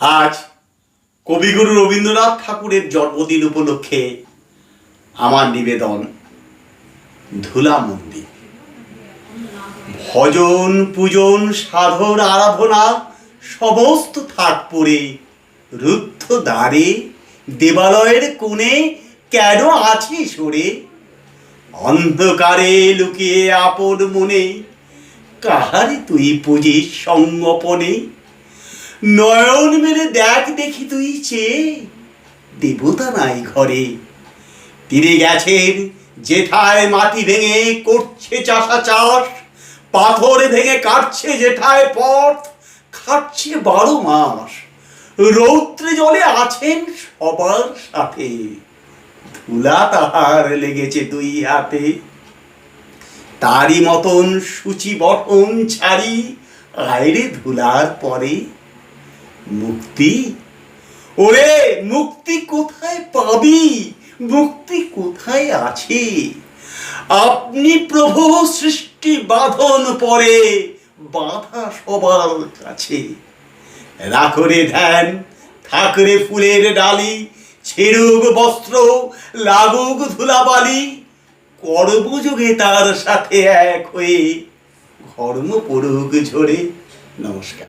আজ কবিগুরু রবীন্দ্রনাথ ঠাকুরের জন্মদিন উপলক্ষে আমার নিবেদন ধুলা মন্দির। ভজন পূজন, সাধন, আরাধনা, সমস্ত থাক পড়ে, রুদ্ধ দ্বারে, দেবালয়ের কোণে কেন আছি সরে অন্ধকারে লুকিয়ে আপন মনে, কাহারে তুই পুজিস সঙ্গপনে? নয়ন মেরে দেখ দেখি তুই চেয়ে দেবতা নাই ঘরে। তীরে গেছেন জেঠায় মাটি ভেঙে, করছে চাষা চাষ, পাথর ভেঙে কাটছে জেঠায় পথ, খাটছে বারো মাস। রৌদ্রে জলে আছেন সবার সাথে। ধুলা তাহার লেগেছে দুই হাতে। তারই মতন সূচি বটন ছাড়ি আয়রে ধুলার পরে মুক্তি? ওরে, মুক্তি কোথায় পাবি? মুক্তি কোথায় আছে? আপনি প্রভু সৃষ্টি বাঁধন পরে বাধা সবার কাছে। রাখরে ধ্যান থাকরে ফুলের ডালি, ছেড়ুক বস্ত্র, লাগুক ধুলাবালি কর্মযোগে তার সাথে এক হয়ে, ঘর্ম পড়ুক ঝরে। নমস্কার।